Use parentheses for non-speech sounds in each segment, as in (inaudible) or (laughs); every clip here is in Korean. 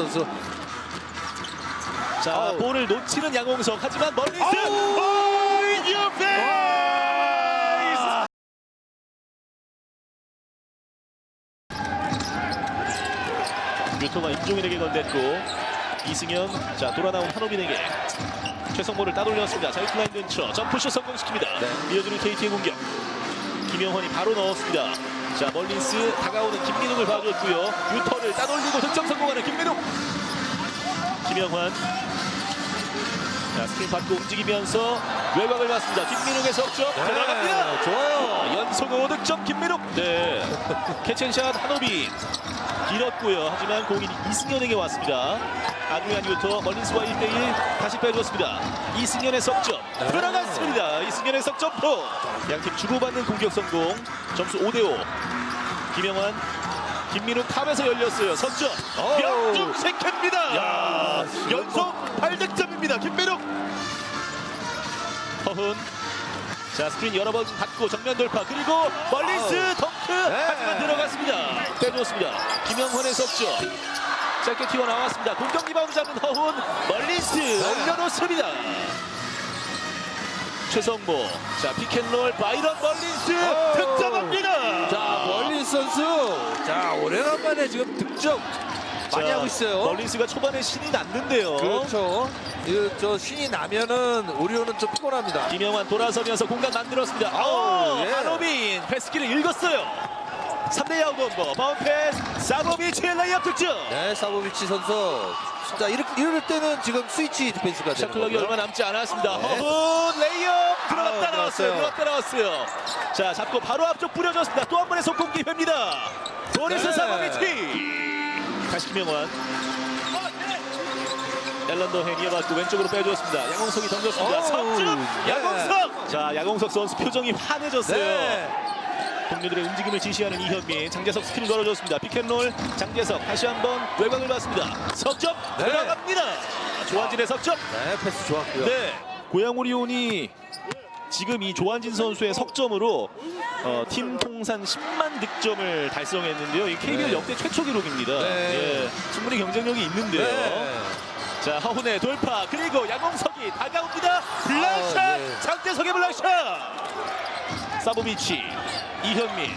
선수. 자 아우. 볼을 놓치는 양홍석 하지만 아우. 이디오페 유토가 임종인에게 건넸고 이승현 자 돌아 나온 한호빈에게 최성모를 따돌렸습니다 자유투라인 근처 점프슛 성공시킵니다 네. 이어지는 KT의 공격 김영환이 바로 넣었습니다. 자 멀린스 다가오는 김민욱을 봐줬고요. 유터를 따돌리고 득점 성공하는 김민욱. 김영환. 자 스크린 받고 움직이면서 외곽을 봤습니다. 김민욱의 석점 들어갑니다. 네, 좋아요. 연속 5득점 김민욱. 네. 캐치앤샷 한호빈. 길었고요. 하지만 공이 이승현에게 왔습니다 아드리안 유토 멀린스와 1대1 다시 빼줬습니다. 이승현의 석점 네. 들어갔습니다. 이승현의 석점포 양팀 주고받는 공격 성공. 점수 5대5 김영환 김민욱 탑에서 열렸어요. 석점. 명중색입니다. 야, 연속 8득점입니다. 김민욱. 허훈. 자 스크린 여러 번 받고 정면 돌파. 그리고 멀리스 아우. 덩크. 네. 하지만 들어갔습니다. 빼줬습니다. 김영헌의 석점 짧게 튀어나왔습니다 공격 리바운드 잡은 허훈 멀리스 네. 올려놓습니다 최성모 자 피켄롤 바이런 멀리스 오. 득점합니다 자, 멀린 선수. 자, 오래간만에 지금 득점 많이 자, 하고 있어요. 멀리스가 초반에 신이 났는데요 그렇죠. 이 저 신이 나면은 오리온은 좀 피곤합니다. 김영환 돌아서면서 공간 만들었습니다. 아우, 오, 예. 한호빈 패스키를 읽었어요. 3대 야구 원버 바운드 패스 사고비치의 레이업 득점. 네, 사보비치 선수. 진짜 이럴, 이럴 때는 지금 스위치 디펜스가 되는 샷클럭이 거고요. 얼마 남지 않았습니다. 네. 허훈 레이업 들어갔다 아우, 나왔어요. 들어갔어요. 들어갔다 나왔어요. 자 잡고 바로 앞쪽 뿌려줬습니다. 또 한 번의 속공 기회입니다. 보리스 네. 사고비치. 다시 김영환. 앨런더 헨 이어받고 왼쪽으로 빼줬습니다. 양홍석이 던졌습니다. 어우, 석점 네. 양홍석. 자 양홍석 선수 표정이 환해졌어요. 네. 동료들의 움직임을 지시하는 이현민. 장재석 스크린 걸어줬습니다. 피켓롤. 장재석 다시 한번 외곽을 봤습니다. 석점 네. 들어갑니다. 조한진의 석점. 네, 패스 좋았고요. 네. 고양 오리온이 지금 이 조한진 선수의 석점으로 어, 팀 통산 10만 득점을 달성했는데요. 이 KBL 네. 역대 최초 기록입니다. 네. 예, 충분히 경쟁력이 있는데요. 네. 자 허훈의 돌파. 그리고 양홍석이 다가옵니다. 블락샷! 아, 네. 장재석의 블락샷 사보비치 이현민.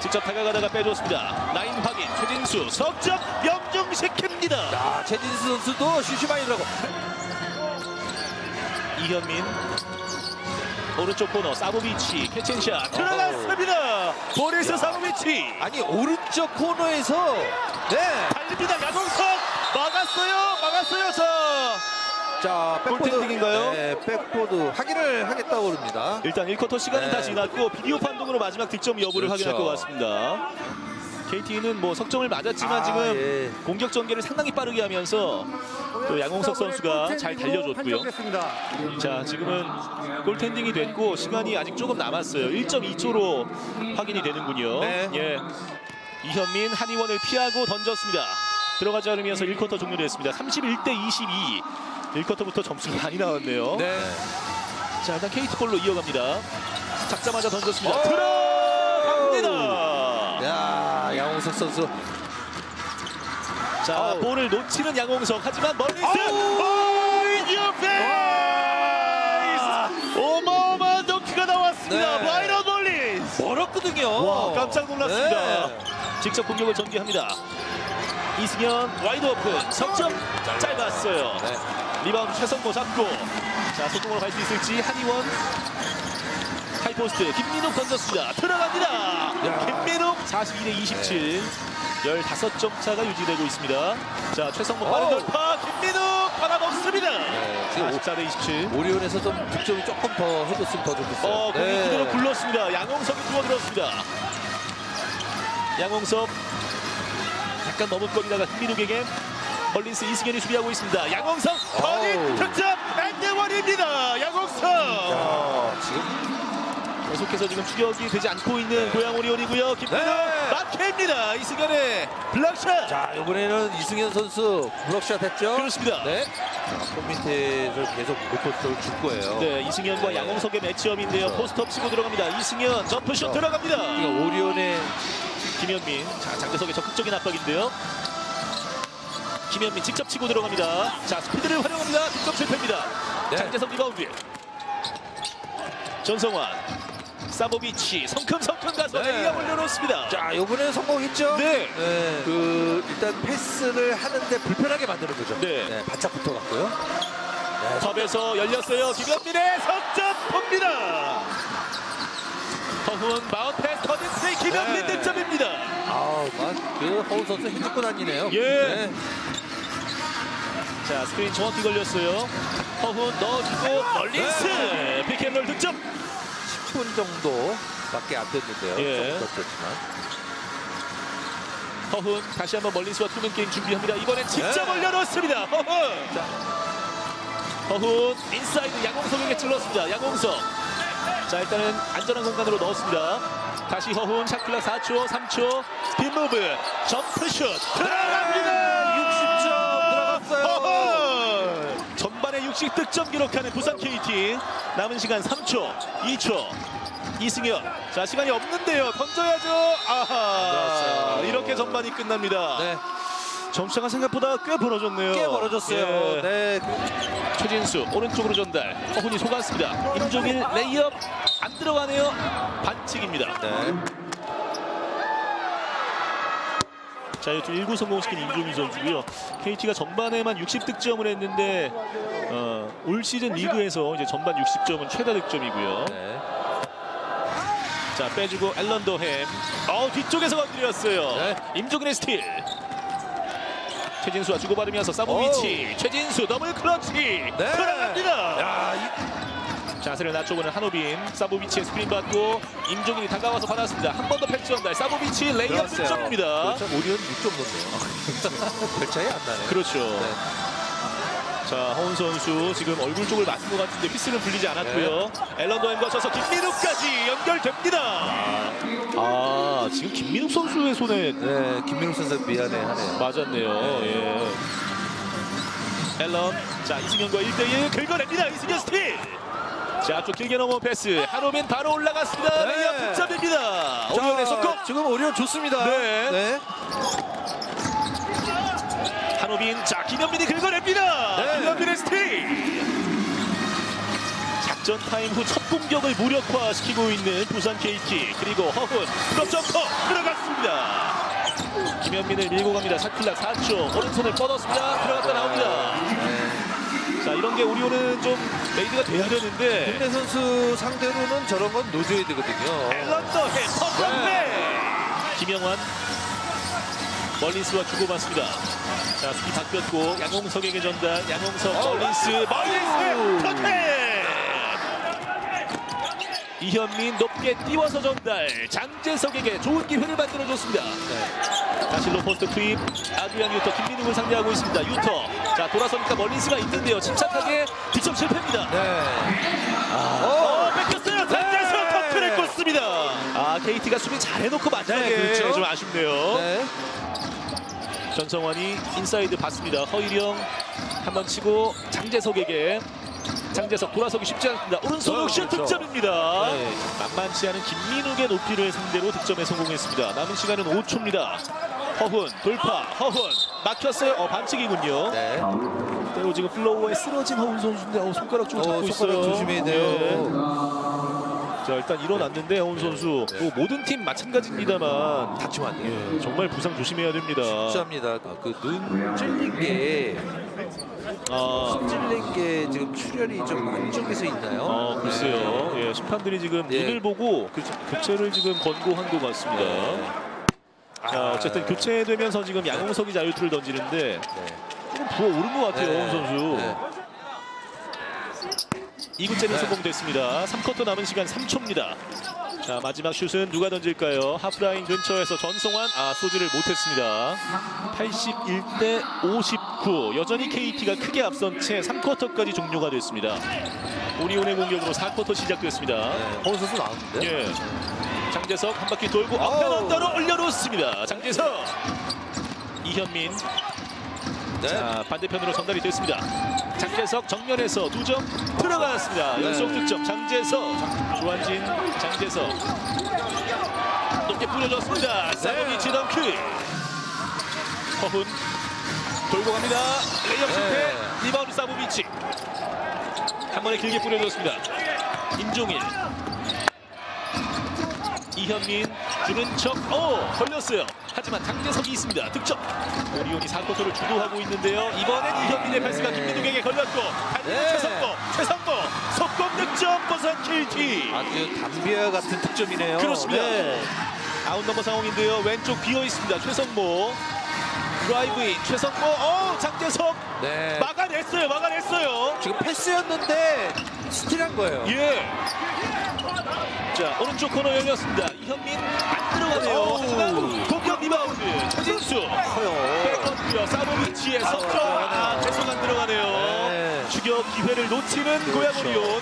직접 다가가다가 빼줬습니다. 라인 확인 최진수. 석점 명중시킵니다. 자, 최진수 선수도 슛이 많이 들어가고. 이현민. 오른쪽 코너 사보비치 캐치앤샷. 들어갔습니다. 보리스 사보비치. 아니, 오른쪽 코너에서 네. 달립니다. 양홍석. 막았어요. 막았어요. 자 자, 백보드. 골텐딩인가요? 네, 백보드 확인을 하겠다고 그럽니다. 일단 1쿼터 시간은 네. 다 지났고 비디오 판독으로 마지막 득점 여부를 그렇죠. 확인할 것 같습니다. KT는 뭐 석점을 맞았지만 아, 지금 예. 공격 전개를 상당히 빠르게 하면서 또 양홍석 선수가 잘 달려줬고요. 자 지금은 골텐딩이 됐고 시간이 아직 조금 남았어요. 1.2초로 확인이 되는군요. 네. 예. 이현민 한의원을 피하고 던졌습니다. 들어가지 않으면서 1쿼터 종료됐습니다. 31대 22. 1쿼터부터 점수가 많이 나왔네요. 네. 자 일단 KT 볼로 이어갑니다. 잡자마자 던졌습니다. 오! 들어갑니다. 야, 양홍석 선수. 자 아우. 볼을 놓치는 양홍석 하지만! 이디오페 어마어마한 덩크가 나왔습니다. 네. 바이런 멀리스. 멀었거든요. 와 깜짝 놀랐습니다. 네. 직접 공격을 전개합니다. 이승현 와이드 오픈 석점 짧았어요. 네. 리바운드 최성모 잡고 자 속공으로 갈 수 있을지 한의원 하이포스트 김민욱 던졌습니다 들어갑니다 야. 김민욱 42대 27 15점 차가 유지되고 있습니다 자 최성모 빠른. 돌파 김민욱 받아먹습니다 네, 지금 44대 27 오리온에서 좀 득점을 조금 더 해줬으면 더 좋겠어요. 어, 공이 네. 그대로 굴렀습니다. 양홍석이 뛰어들었습니다. 양홍석 약간 머뭇거리다가 김민욱에게 멀린스 이승현이 수비하고 있습니다. 양홍석 버디 어우. 득점 엔드원입니다. 양홍석 야, 지금 계속해서 지금 추격이 되지 않고 있는 고양 오리온이고요. 김민욱 네. 마크입니다. 이승현의 블락샷. 자 이번에는 이승현 선수 블럭샷 했죠. 그렇습니다. 네. 자, 손 밑에서 계속 고포스를 줄 거예요. 네, 이승현과 양홍석의 매치업인데요. 그렇죠. 포스트업 치고 들어갑니다. 이승현 점프슛 그렇죠. 들어갑니다. 그러니까 오리온의 김현민 자 장재석의 적극적인 압박인데요 김현민 직접 치고 들어갑니다. 자 스피드를 활용합니다. 득점 실패입니다. 네. 장재석 리바운드. 전성환, 사보비치 성큼성큼 가서 네. 레이업 올려놓습니다. 자, 이번에 성공했죠? 네. 네, 그 일단 패스를 하는데 불편하게 만드는 거죠. 네. 바짝 붙어갔고요. 컵에서 열렸어요. 김현민의 석점 봅니다. 허훈 마운 패스 터진 플레이 김현민 네. 득점입니다. 아우, 막그 허우 선수 힘주고 다니네요. 예. 네. 자 스크린 정확히 걸렸어요. 허훈 넣어주고 멀린스 네. 피켓롤 득점. 10분 정도밖에 안 됐는데요. 예. 좀 늦었지만. 허훈 다시 한번 멀린스와 투맨 게임 준비합니다. 이번엔 직접 네. 올려놓습니다. 허훈. 자. 허훈 인사이드 양홍석에게 찔렀습니다. 양홍석. 자 일단은 안전한 공간으로 넣었습니다. 다시 허훈 샷클락 4초, 3초, 스핀 무브, 점프슛 들어갑니다. 60 득점 기록하는 부산 KT. 남은 시간 3초, 2초. 이승현. 자 시간이 없는데요. 던져야죠. 아하. 이렇게 전반이 끝납니다. 네. 점차가 생각보다 꽤 벌어졌네요. 꽤 벌어졌어요. 예. 네. 최진수 오른쪽으로 전달. 허훈이 속았습니다. 임종일 레이업 안 들어가네요. 반칙입니다. 네. 자, 이렇게 1구 성공시킨 임종일 선수고요. KT가 전반에만 60득점을 했는데 어, 올 시즌 리그에서 이제 전반 60점은 최다 득점이고요. 네. 자, 빼주고 앨런 더햄. 어, 뒤쪽에서 건드렸어요. 네. 임종일의 스틸. 최진수와 주고받으면서 사보비치. 최진수 더블 클러치. 네. 들어갑니다. 야, 이, 자세를 낮춰보는 한호빈 사보비치의 스크린 받고 임종일이 다가와서 받았습니다 한 번 더 팩트 전달 사보비치 레이업. 득점입니다 그렇죠. 오리온 6점 넣네요. (laughs) 별 차이 안 나네. 그렇죠 네. 자 허훈 선수 지금 얼굴 쪽을 맞은 것 같은데 휘슬은 불리지 않았고요 앨런 더햄 거쳐서 김민욱까지 연결됩니다 아 지금 김민욱 선수의 손에 네, 김민욱 선수 미안해 하네요. 맞았네요 예. 앨런 자 이승현과 1대1 긁어냅니다 이승현 스틸 자 앞쪽 길게 넘어온 패스. 한호빈 바로 올라갔습니다. 네. 레이업 득점입니다. 오리온의 속공 지금 오리온 좋습니다. 네. 네. 한호빈 자 김현민이 긁어냅니다. 네. 김현민의 스틸. 작전 타임 후 첫 공격을 무력화시키고 있는 부산 KT 그리고 허훈 드롭 점퍼 들어갔습니다. 김현민을 밀고 갑니다. 샤클락 4초 오른손을 뻗었습니다. 들어갔다 나옵니다. 자 이런 게 우리오는 좀 메이드가 돼야 되는데. 김대 선수 상대로는 저런 건 노줘야 되거든요. 햄 퍼플레이 네. 김영환. 멀린스와 주고받습니다. 자 수비 바뀌었고 양홍석에게 전달. 양홍석 어. 멀린스. 멀린스 터켓 이현민 높게 띄워서 전달. 장재석에게 좋은 기회를 만들어줬습니다. 네. 다시 로포스트 투입 아드리안 유터 김민욱을 상대하고 있습니다 유터 자 돌아서니까 멀린스가 있는데요 침착하게 득점 실패입니다 네. 어, 뺏겼어요. 장재석 네. 터크를 꽂습니다. 아, KT가 수비 잘 해놓고 마지막에 네, 그렇죠. 좀 아쉽네요. 네. 전성환이 인사이드 봤습니다. 허일영 한 번 치고 장재석에게 장재석 돌아서기 쉽지 않습니다. 오른손 어, 슛 그렇죠. 득점입니다. 네. 만만치 않은 김민욱의 높이를 상대로 득점에 성공했습니다. 남은 시간은 5초입니다. 허훈 돌파 허훈 막혔어요. 어, 반칙이군요. 네. 그리고 지금 플로우에 쓰러진 허훈 선수인데 어, 손가락 좀 어, 잡고 손가락 있어요. 조심해야 네. 돼요. 자 일단 일어났는데 허훈 선수 네. 뭐 모든 팀 마찬가지입니다만 다치면 안 돼요. 예, 정말 부상 조심해야 됩니다. 진짜입니다. 그눈 찔린 게 아, 찔린 게 지금 출혈이 좀 안쪽에서 있나요? 아 글쎄요. 예, 심판들이 지금 네. 눈을 보고 교체를 지금 권고한 것 같습니다. 자 어쨌든 교체되면서 지금 양홍석이 자유투를 던지는데 네. 조금 부어오른 것 같아요 네. 허훈 선수. 네. 2구째는 네. 성공됐습니다. 3쿼터 남은 시간 3초입니다. 자 마지막 슛은 누가 던질까요? 하프라인 근처에서 전성환 아 쏘지를 못했습니다. 81대 59 여전히 KT가 크게 앞선 채 3쿼터까지 종료가 됐습니다. 오리온의 공격으로 4쿼터 시작됐습니다. 네. 선수 나왔는데. 예. 장재석 한 바퀴 돌고 아우. 앞에 언더로 올려놓습니다. 장재석 이현민 네. 자 반대편으로 전달이 됐습니다. 장재석 정면에서 두 점 들어갔습니다. 네. 연속 득점 장재석 조한진 장재석 높게 뿌려줬습니다. 사보비치 덩크 허훈 돌고 갑니다. 레이업 실패. 네. 리바운드 사보비치. 한 번에 길게 뿌려줬습니다. 임종일. 이현민 주는 척. 오 걸렸어요. 하지만 장재석이 있습니다. 득점. 오리온이 4쿼터를 주도하고 있는데요. 이번엔 이현민의 패스가 네. 김민욱에게 걸렸고 네. 최성모. 최성모 속공 득점 버선 KT. 아주 담비아 같은 득점이네요. 그렇습니다. 네. 아웃 넘버 상황인데요. 왼쪽 비어 있습니다. 최성모. 드라이브인 최성모. 어 장재석 네. 막아냈어요. 막아냈어요. 지금 패스였는데 스틸한 거예요. 예. 자 오른쪽 코너 열렸습니다. 이현민 안 들어가네요. 하지만 공격 리바운드 최진수. 백업이요 사보비치의 석점. 아 계속 안 들어가네요. 네. 추격 기회를 놓치는 고양 그렇죠. 오리온.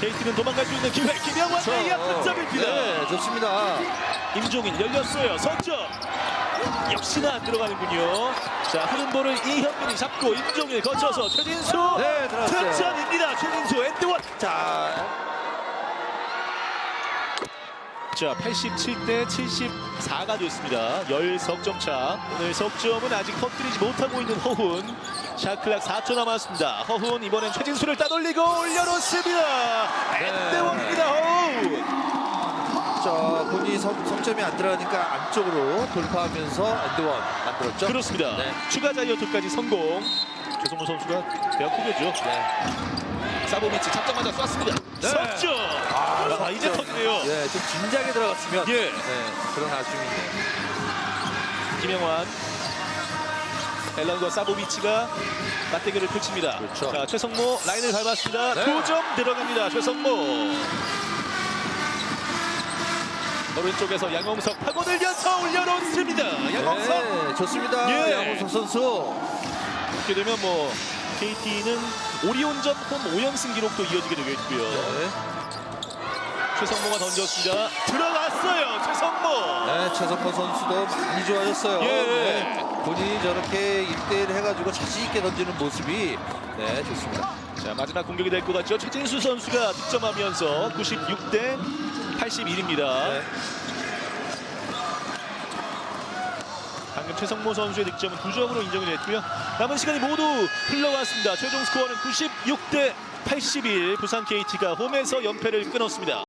KT는 도망갈 수 있는 기회. 김영환 레이업 득점입니다. 네, 좋습니다. 임종인 열렸어요. 석점. 역시나 안 들어가는군요. 자 흐른 볼을 이현민이 잡고 임종일 거쳐서 최진수. 네. 득점입니다. 최진수 엔드원. 자, 자 87대 74가 됐습니다. 10석점 차. 오늘 석점은 아직 터뜨리지 못하고 있는 허훈. 샤클락 4초 남았습니다. 허훈 이번엔 최진수를 따돌리고 올려놓습니다. 네. 엔드원입니다. 허훈. 자 본인이 석, 석점이 안 들어가니까 안쪽으로 돌파하면서 엔드원 만들었죠. 그렇습니다. 네. 추가 자이어트까지 성공. 최성모 선수가 대학 후배죠. 네. 사보미치 잡자마자 쐈습니다. 네. 석점. 아, 이제 터지네요. 예, 좀 진작에 들어갔으면. 예. 네, 그런 아쉬움이 있네요. 김영환. 앨런과 사보비치가 맞대결을 펼칩니다. 그렇죠. 자, 최성모 라인을 밟았습니다. 네. 두점 들어갑니다. 최성모. 오른쪽에서 양홍석 파고들면서 올려놓습니다. 양홍석. 네, 좋습니다. 예. 양홍석 선수. 이렇게 되면 뭐 KT는 오리온전 홈 5연승 기록도 이어지게 되겠고요. 네. 최성모가 던졌습니다. 들어갔어요. 최성모. 네, 최석호 선수도 많이 좋아졌어요. 예. 네, 본인이 저렇게 1대1 해가지고 자신 있게 던지는 모습이 네, 좋습니다. 자 마지막 공격이 될 것 같죠. 최진수 선수가 득점하면서 96대 81입니다. 네. 방금 최성모 선수의 득점은 2점으로 인정이 됐고요. 남은 시간이 모두 흘러갔습니다. 최종 스코어는 96 대 81. 부산 KT가 홈에서 연패를 끊었습니다.